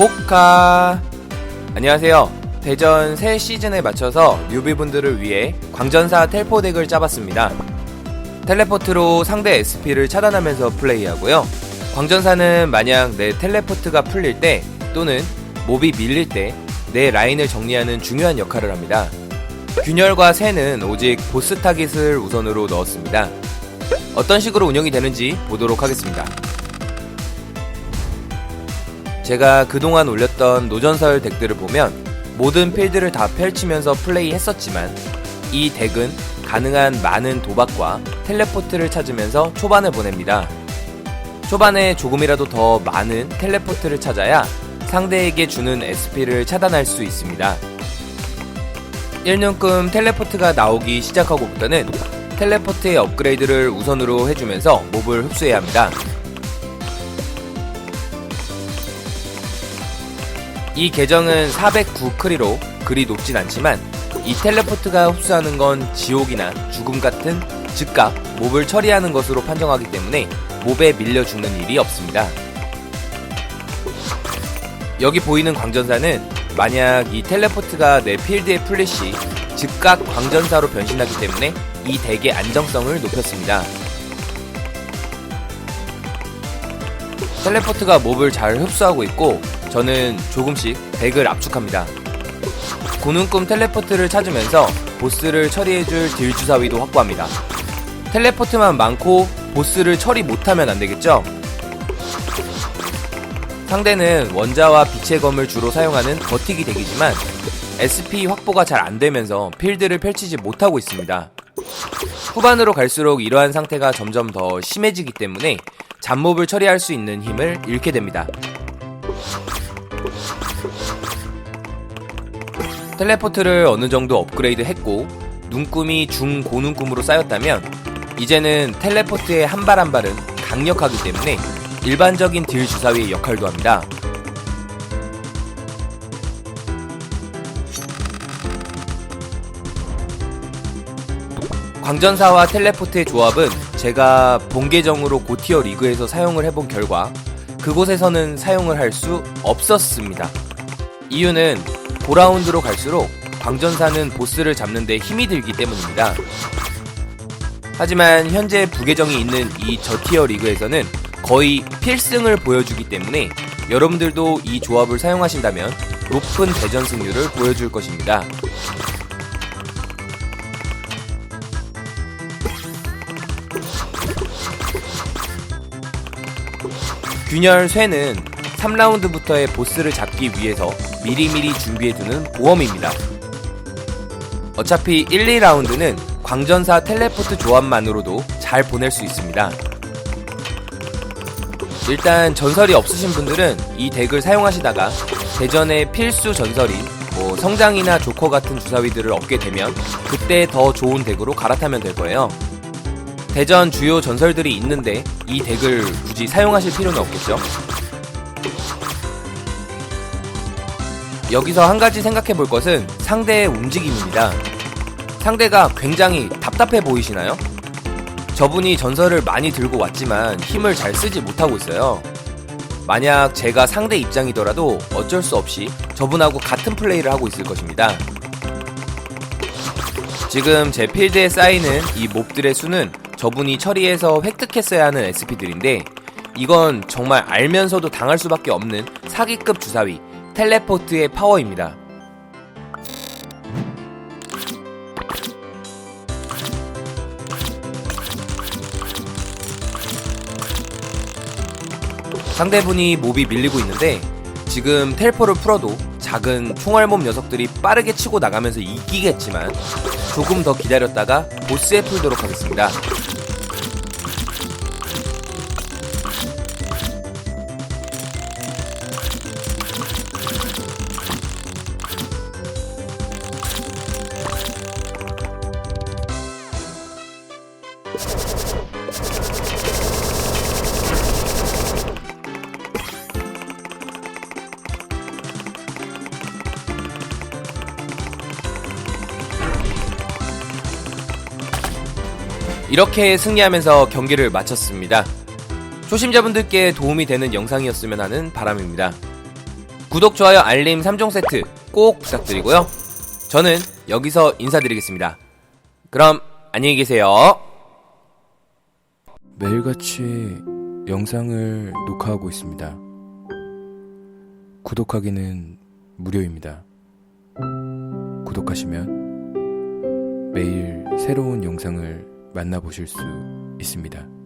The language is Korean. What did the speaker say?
포카. 안녕하세요. 대전 새 시즌에 맞춰서 뉴비분들을 위해 광전사 텔포 덱을 짜봤습니다. 텔레포트로 상대 SP를 차단하면서 플레이하고요. 광전사는 만약 내 텔레포트가 풀릴 때 또는 몹이 밀릴 때 내 라인을 정리하는 중요한 역할을 합니다. 균열과 새는 오직 보스 타깃을 우선으로 넣었습니다. 어떤 식으로 운영이 되는지 보도록 하겠습니다 제가 그동안 올렸던 노전설 덱들을 보면 모든 필드를 다 펼치면서 플레이했었지만 이 덱은 가능한 많은 도박과 텔레포트를 찾으면서 초반을 보냅니다. 초반에 조금이라도 더 많은 텔레포트를 찾아야 상대에게 주는 SP를 차단할 수 있습니다. 1년금 텔레포트가 나오기 시작하고부터는 텔레포트의 업그레이드를 우선으로 해주면서 몹을 흡수해야 합니다. 이 계정은 409 크리로 그리 높진 않지만 이 텔레포트가 흡수하는 건 지옥이나 죽음 같은 즉각 몹을 처리하는 것으로 판정하기 때문에 몹에 밀려 죽는 일이 없습니다. 여기 보이는 광전사는 만약 이 텔레포트가 내 필드에 풀릴 시 즉각 광전사로 변신하기 때문에 이 덱의 안정성을 높였습니다. 텔레포트가 몹을 잘 흡수하고 있고 저는 조금씩 덱을 압축합니다. 고눈꿈 텔레포트를 찾으면서 보스를 처리해줄 딜 주사위도 확보합니다. 텔레포트만 많고 보스를 처리 못하면 안되겠죠? 상대는 원자와 빛의 검을 주로 사용하는 버티기 덱이지만 SP 확보가 잘 안되면서 필드를 펼치지 못하고 있습니다. 후반으로 갈수록 이러한 상태가 점점 더 심해지기 때문에 잡몹을 처리할 수 있는 힘을 잃게 됩니다. 텔레포트를 어느 정도 업그레이드 했고 눈금이 중고눈금으로 쌓였다면 이제는 텔레포트의 한 발 한 발은 강력하기 때문에 일반적인 딜 주사위의 역할도 합니다. 광전사와 텔레포트의 조합은 제가 본계정으로 고티어 리그에서 사용을 해본 결과 그곳에서는 사용을 할 수 없었습니다. 이유는 5라운드로 갈수록 광전사는 보스를 잡는데 힘이 들기 때문입니다. 하지만 현재 부계정이 있는 이 저티어 리그에서는 거의 필승을 보여주기 때문에 여러분들도 이 조합을 사용하신다면 높은 대전 승률을 보여줄 것입니다. 균열 쇠는 3라운드부터의 보스를 잡기 위해서 미리미리 준비해두는 보험입니다. 어차피 1, 2라운드는 광전사 텔레포트 조합만으로도 잘 보낼 수 있습니다. 일단 전설이 없으신 분들은 이 덱을 사용하시다가 대전의 필수 전설인 뭐 성장이나 조커 같은 주사위들을 얻게 되면 그때 더 좋은 덱으로 갈아타면 될 거예요. 대전 주요 전설들이 있는데 이 덱을 굳이 사용하실 필요는 없겠죠. 여기서 한 가지 생각해 볼 것은 상대의 움직임입니다. 상대가 굉장히 답답해 보이시나요? 저분이 전설을 많이 들고 왔지만 힘을 잘 쓰지 못하고 있어요. 만약 제가 상대 입장이더라도 어쩔 수 없이 저분하고 같은 플레이를 하고 있을 것입니다. 지금 제 필드에 쌓이는 이 몹들의 수는 저분이 처리해서 획득했어야 하는 SP들인데 이건 정말 알면서도 당할 수밖에 없는 사기급 주사위 텔레포트의 파워입니다. 상대분이 몹이 밀리고 있는데 지금 텔포를 풀어도 작은 총알몸 녀석들이 빠르게 치고 나가면서 이기겠지만 조금 더 기다렸다가 보스에 풀도록 하겠습니다. 이렇게 승리하면서 경기를 마쳤습니다. 초심자분들께 도움이 되는 영상이었으면 하는 바람입니다. 구독, 좋아요, 알림 3종 세트 꼭 부탁드리고요. 저는 여기서 인사드리겠습니다. 그럼 안녕히 계세요. 매일같이 영상을 녹화하고 있습니다. 구독하기는 무료입니다. 구독하시면 매일 새로운 영상을 만나보실 수 있습니다.